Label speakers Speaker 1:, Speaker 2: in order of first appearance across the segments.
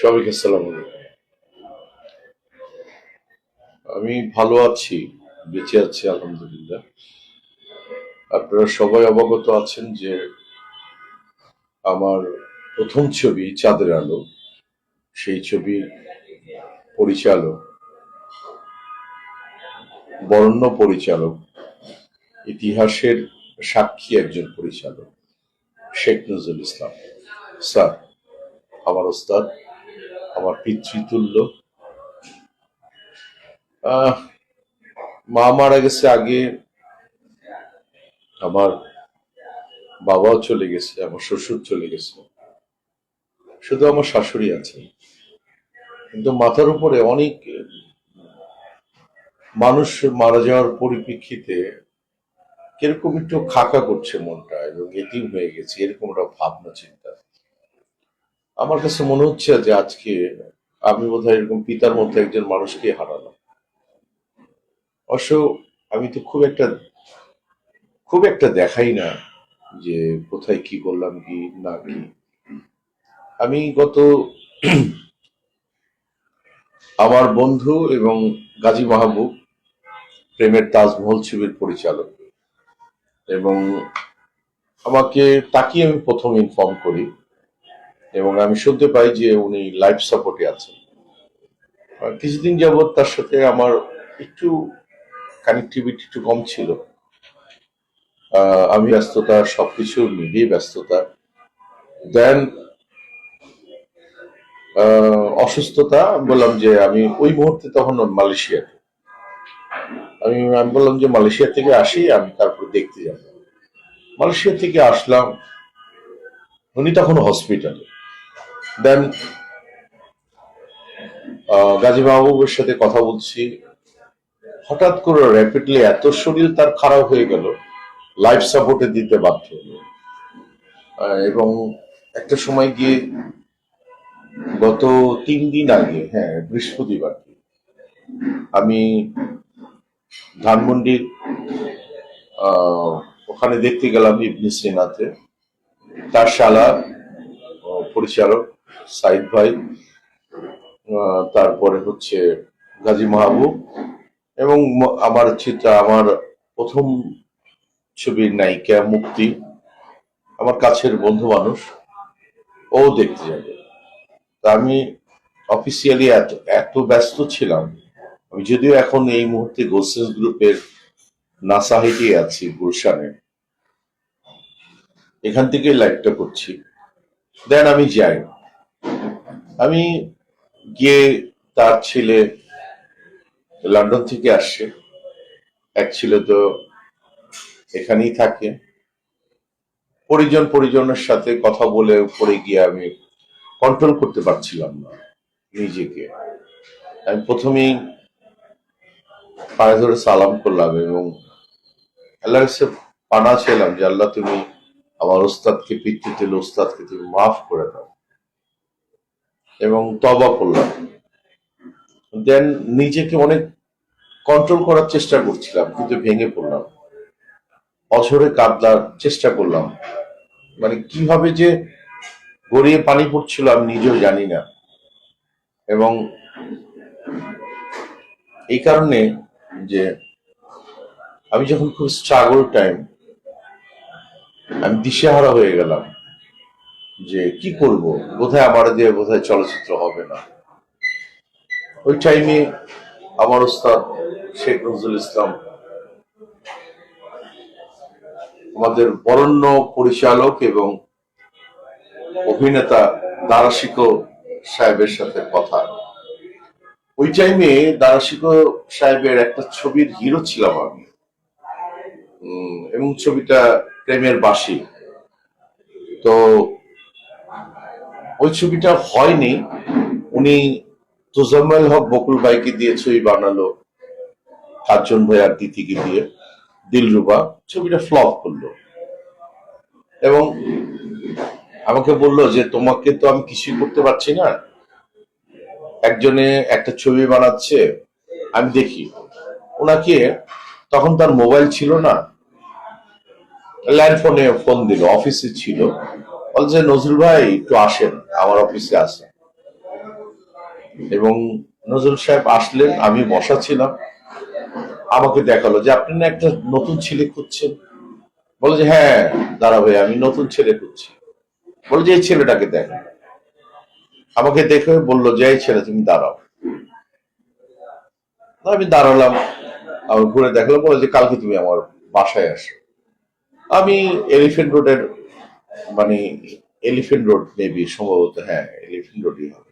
Speaker 1: সবাইকে আলাইকুম। আমি ভালো আছি, বেঁচে আছি, আলহামদুলিল্লাহ। আপনারা সবাই অবগত আছেন যে আমার প্রথম ছবি চাঁদের আলো, সেই ছবির পরিচালক বরণ্য পরিচালক, ইতিহাসের সাক্ষী একজন পরিচালক, শেখ নজরুল ইসলাম। স্যার, আমার ওস্তাদ আমার পিতৃতুল্য। মা মারা গেছে আগে। আমার বাবাও চলে গেছে, আমার শ্বশুর চলে গেছে। শুধু আমার শাশুড়ি আছে কিন্তু মাথার উপরে অনেক মানুষ মারা যাওয়ার পরিপ্রেক্ষিতে কীরকম একটু খাকা করছে মনটা এবং এটিম হয়ে গেছে, এরকম একটা ভাবনা, চিন্তা। আমার কাছে মনে হচ্ছে যে আজকে আমি বোধহয় এরকম পিতার মধ্যে একজন মানুষকে হারালাম। অবশ্য আমি তো খুব একটা খুব একটা দেখাই না যে কোথায় কি করলাম, কি না কি। আমি গত আমার বন্ধু এবং গাজী মাহবুব প্রেমের তাজমহল ছবির পরিচালক। এবং আমাকে তাকে আমি প্রথম ইনফর্ম করি এবং আমি শুনতে পাই যে উনি লাইফ সাপোর্টে আছেন। কিছুদিন যাবৎ তার সাথে আমার একটু কানেক্টিভিটি একটু কম ছিল। আমি ব্যস্ততা, সবকিছু মিলিয়ে ব্যস্ততা। দেন অসুস্থতা বললাম যে আমি ওই মুহূর্তে তখন মালয়েশিয়াতে। আমি আমি বললাম যে মালয়েশিয়া থেকে আসি, আমি তারপর দেখতে যাব। মালয়েশিয়া থেকে আসলাম। উনি তখন হসপিটালে দেন গাজী মাহবুবের সাথে কথা বলছি। হঠাৎ করে র্যাপিডলি এত শরীর তার খারাপ হয়ে গেল। লাইফ সাপোর্টে দিতে বাধ্য হলো। এবং একটা সময় গিয়ে গত তিন দিন আগে হ্যাঁ বৃহস্পতিবার, আমি ধানমন্ডির ওখানে দেখতে গেলাম ইবনে সিনাতে। তার শালা পরিচালক সাইদ ভাই তারপরে হচ্ছে গাজী মাহবুব এবং আমার চিত্রা, আমার প্রথম ছবির নায়িকা মুক্তি, আমার কাছের বন্ধু মানুষ ও দেখতে যাবে। তা আমি অফিসিয়ালি এত এত ব্যস্ত ছিলাম, আমি যদিও এখন এই মুহূর্তে গোসেস গ্রুপের নাসাহিটি আছি গুলশানে। এখান থেকে লাইভটা করছি। দেন আমি যাই। আমি গিয়ে তার ছেলে লন্ডন থেকে আসছে এক ছেলে তো এখানেই থাকে। পরিজন পরিজনের সাথে কথা বলে পরে গিয়ে আমি কন্ট্রোল করতে পারছিলাম না নিজেকে। আমি প্রথমেই পায়ে ধরে সালাম করলাম এবং আল্লাহর কাছে পানা ছিলাম যে, আল্লাহ, তুমি আমার ওস্তাদকে পিতৃতুল ওস্তাদকে তুমি মাফ করে দাও। এবং তবা করলাম। দেন নিজেকে অনেক কন্ট্রোল করার চেষ্টা করছিলাম, কিন্তু ভেঙে পড়লাম। অঝরে কাঁদার চেষ্টা করলাম। মানে কীভাবে যে গড়িয়ে পানি পড়ছিল আমি নিজেও জানি না। এবং এই কারণে যে আমি যখন খুব স্ট্রাগল টাইম আমি দিশেহারা হয়ে গেলাম। যে কি করব? বোধহয় আমার দিয়ে বোধহয় চলচ্চিত্র হবে না। ওই টাইমে আমার ওস্তাদ শেখ নজরুল ইসলাম, আমাদের বরণ্য পরিচালক এবং অভিনেতা দারাশিকো সাহেবের সাথে কথা। ওই টাইমে দারাশিকো সাহেবের একটা ছবির হিরো ছিলাম আমি। এবং ছবিটা প্রেমের বাসি তো ওই ছবিটা হয়নি। উনি তোজাম্মেল হক বকুল ভাইকে দিয়ে ছবি বানালো কার্জন ভাই আর দিতিকে দিয়ে, দিলরুবা। ছবিটা ফ্লপ করল। এবং আমাকে বলল যে, তোমাকে তো আমি কিছুই করতে পারছি না। একজনে একটা ছবি বানাচ্ছে, আমি দেখি। ওনাকে তখন তার মোবাইল ছিল না। ল্যান্ড ফোনে ফোন দিল, অফিসে ছিল। বলছে নজরুল ভাই একটু আসেন, আমার অফিসে আসেন। এবং নজরুল সাহেব আসলেন, আমি বসা ছিলাম আমাকে দেখাল যে, আপনি না একটা নতুন ছেলে খুঁজছেন? বলে যে হ্যাঁ দাঁড়া ভাই, আমি নতুন ছেলে খুঁজছি। বলে যে, এই ছেলেটাকে দেখ। আমাকে দেখে বলল যে, এই ছেলে, তুমি দাঁড়াও। আমি দাঁড়ালাম ঘুরে দেখলাম, বলে যে, কালকে তুমি আমার বাসায় আসো। আমি এলিফেন্ট রোডের মানে এলিফেন্ট রোড মেবি সম্ভবত হ্যাঁ এলিফেন্ট রোডই হবে।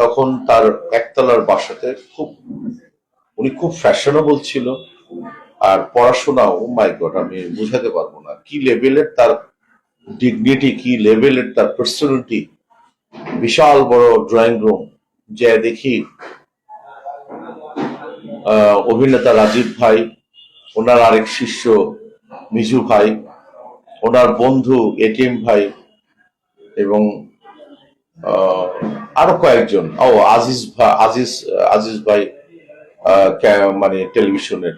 Speaker 1: তখন তার একতলার বাসাতে খুব, উনি খুব ফ্যাশনেবল ছিল, আর পড়াশোনাও মাই গড আমি বুঝাতে পারব না। কি লেভেলের তার ডিগনিটি কি লেভেলের তার পার্সোনালিটি বিশাল বড় ড্রয়িং রুম যে দেখি অভিনেতা রাজীব ভাই, ওনার আরেক শিষ্য মিজু ভাই ওনার বন্ধু এটিএম ভাই এবং আরও কয়েকজন। ও, আজিজ আজিজ আজিজ ভাই মানে টেলিভিশনের।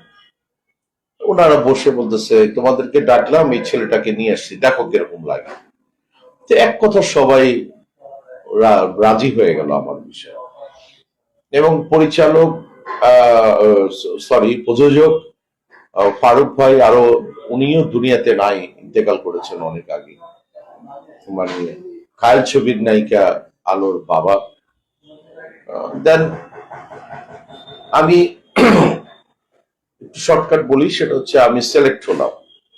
Speaker 1: ওনারা বসে বলতেছে, তোমাদেরকে ডাকলাম, এই ছেলেটাকে নিয়ে আসছি, দেখো কীরকম লাগে। তো এক কথা সবাই রাজি হয়ে গেল আমার বিষয়ে। এবং পরিচালক সরি প্রযোজক ফারুক ভাই আরও উনিও দুনিয়াতে নাই, ইন্তেকাল করেছেন অনেক আগে। মানে খায়াল ছবির নায়িকা আলোর বাবা। দেন আমি শর্টকাট বলি, সেটা হচ্ছে আমি সিলেক্ট হলাম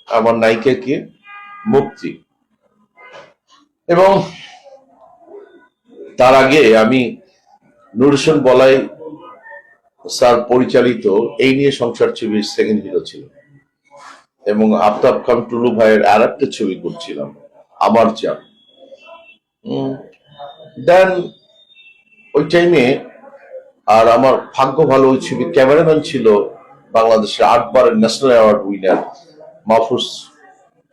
Speaker 1: আমার নায়িকা কে, মুক্তি। এবং তার আগে আমি নুরসন বলাই স্যার পরিচালিত এই নিয়ে সংসার ছবির সেকেন্ড হিরো ছিল এবং আফতাব খান টুলু ভাইয়ের আর একটা ছবি করছিলাম আমার চাপ দেন, ওই টাইমে আর আমার ভাগ্য ভালো ওই ছবি ক্যামেরাম্যান ছিল বাংলাদেশের আটবারের ন্যাশনাল অ্যাওয়ার্ড উইনার মাহফুজ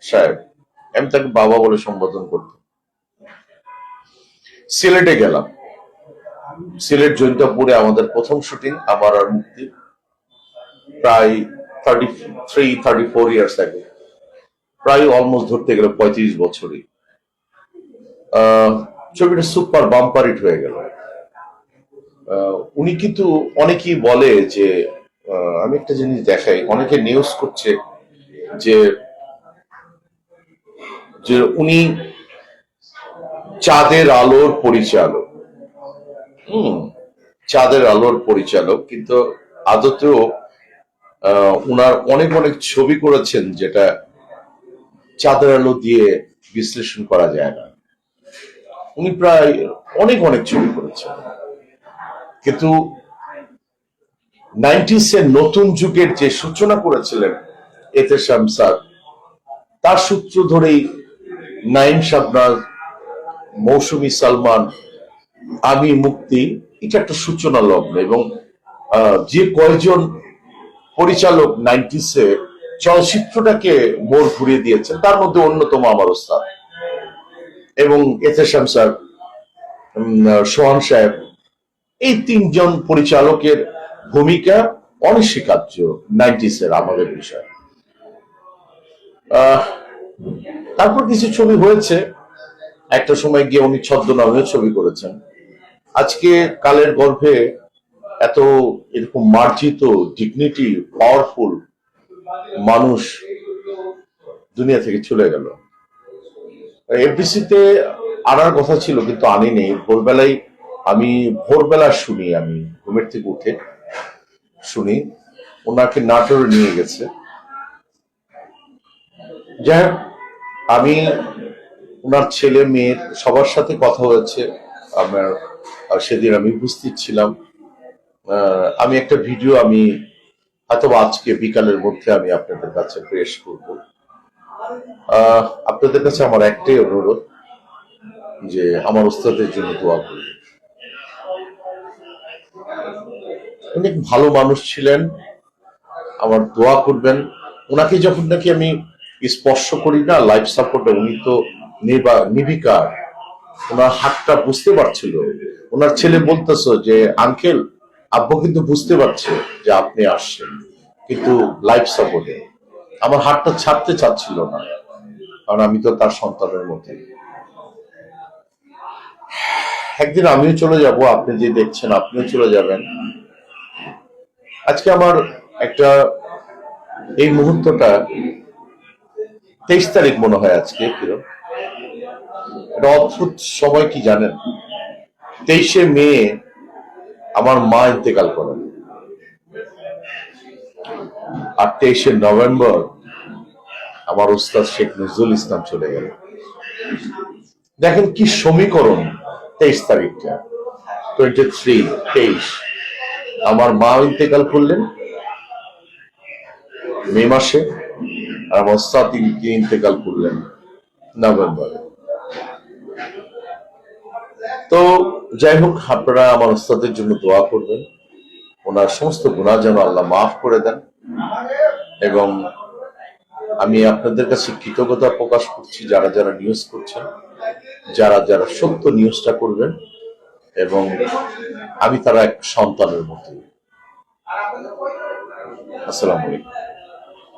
Speaker 1: সাহেব। আমি তাকে বাবা বলে সম্বোধন করতাম। সিলেটে গেলাম। সিলেট জৈন্তাপুরে আমাদের প্রথম শুটিং আবার আর মুক্তি। প্রায় থার্টি থ্রি থার্টি ফোর প্রায় অলমোস্ট ধরতে গেলে পঁয়ত্রিশ বছরই ছবিটা সুপার বাম্পার হিট হয়ে গেল। উনি কিন্তু অনেকেই বলে যে আমি একটা জিনিস দেখাই, অনেকে নিউজ করছে যে যে উনি চাঁদের আলোর পরিচালক। হুম, চাঁদের আলোর পরিচালক, কিন্তু আদতেও উনার অনেক অনেক ছবি করেছেন যেটা চাঁদের আলো দিয়ে বিশ্লেষণ করা যায় না। উনি প্রায় অনেক অনেক ছবি করেছেন। কিন্তু নাইনটিস এর নতুন যুগের যে সূচনা করেছিলেন এতে শামসাদ তার সূত্র ধরেই নাইম শাবনাজ, মৌসুমী সালমান আমি মুক্তি, এটা একটা সূচনা লগ্ন এবং যে কয়জন পরিচালক নাইনটিসে চলচ্চিত্রটাকে মোড় ঘুরিয়ে দিয়েছেন। তার মধ্যে অন্যতম আমার ওস্তাদ। এবং এতে শামসার সোহান সাহেব, এই তিনজন পরিচালকের ভূমিকা অনস্বীকার্য নাইনটিসের আমাদের বিষয়। তারপর কিছু ছবি হয়েছে। একটা সময় গিয়ে উনি ছদ্মনামেও ছবি করেছেন। আজকে কালের গর্ভে এত এরকম মার্জিত ডিগনিটি পাওয়ারফুল মানুষ দুনিয়া থেকে চলে গেল। এফবিসিতে আনার কথা ছিল কিন্তু আনি নেই ভোরবেলায় আমি, ভোরবেলা শুনি আমি, ঘুমের থেকে উঠে শুনি। ওনাকে নাটোরে নিয়ে গেছে। যাই আমি ওনার ছেলে মেয়ের সবার সাথে কথা হয়েছে। আমার সেদিন আমি উপস্থিত ছিলাম। আমি একটা ভিডিও আমি হয়তো আজকে বিকালের মধ্যে আমি আপনাদের কাছে পেশ করব। আপনাদের কাছে আমার একটাই অনুরোধ যে আমার ওস্তাদের জন্য দোয়া করবেন অনেক ভালো মানুষ ছিলেন, আমার দোয়া করবেন। ওনাকে যখন নাকি আমি স্পর্শ করি না লাইফ সাপোর্টে উনি তো নির্বা- নির্বিকার ওনার হাতটা বুঝতে পারছিল। ওনার ছেলে বলতেছে যে, আঙ্কেল আব্বু কিন্তু বুঝতে পারছে যে আপনি আসছেন, কিন্তু লাইফ সাপোর্টে আমার হাতটা ছাড়তে চাচ্ছিল না, কারণ আমি তো তার সন্তানের মধ্যে একদিন আমিও চলে যাব, আপনি যে দেখছেন আপনিও চলে যাবেন। আজকে আমার একটা, এই মুহূর্তটা তেইশ তারিখ মনে হয় আজকে কিরম একটা অদ্ভুত সময় কি জানেন? তেইশে মে আমার মা ইন্তেকাল করেন। আর তেইশে নভেম্বর আমার উস্তাদ শেখ নজরুল ইসলাম চলে গেল। দেখেন কি সমীকরণ তেইশ তারিখটা। টোয়েন্টি থ্রি তেইশ। আমার মা ইন্তেকাল করলেন। মে মাসে। আর আমার উস্তাদ ইন- ইন্তেকাল করলেন নভেম্বরে। তো যাই হোক, আপনারা আমার উস্তাদের জন্য দোয়া করবেন। ওনার সমস্ত গুণা যেন আল্লাহ মাফ করে দেন এবং আমি আপনাদের কাছে কৃতজ্ঞতা প্রকাশ করছি, যারা যারা নিউজ করছেন, যারা যারা সত্য নিউজটা করবেন এবং আমি তারা এক সন্তানের মতো। আসসালামু আলাইকুম।